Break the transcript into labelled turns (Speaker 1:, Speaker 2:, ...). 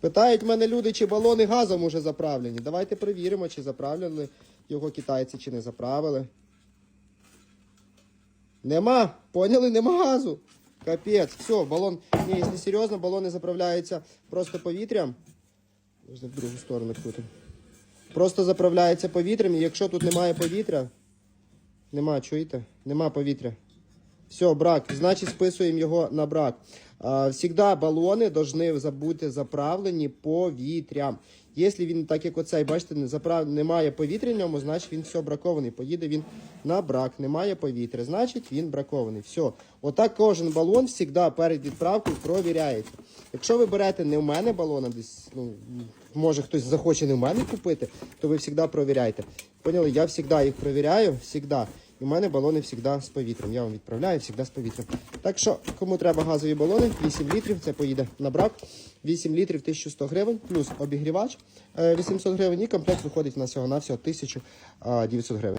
Speaker 1: Питають мене люди, чи балони газом уже заправлені. Давайте перевіримо, чи заправляли його китайці, чи не заправили. Нема. Поняли? Нема газу. Капець. Все, балон. Ні, якщо серйозно, балони заправляються просто повітрям. Можна в другу сторону крутим. Просто заправляється повітрям, і якщо тут немає повітря. Нема, чуєте? Нема повітря. Все, брак. Значить, списуємо його на брак. Всегда балони повинні бути заправлені повітрям. Якщо він, так як оцей, бачите, не заправ... немає повітря ньому, значить він все бракований. Поїде він на брак. Немає повітря, значить він бракований. Все. Отак кожен балон завжди перед відправкою провіряється. Якщо ви берете не в мене балон, а десь, ну, може хтось захоче не в мене купити, то ви завжди провіряйте. Поняли? Я завжди їх провіряю, завжди. В мене балони завжди з повітрям. Я вам відправляю завжди з повітрям. Так що, кому треба газові балони, 8 літрів, це поїде на брак. 8 літрів 1100 гривень, плюс обігрівач е, 800 гривень і комплект виходить на всього-навсього 1900 гривень.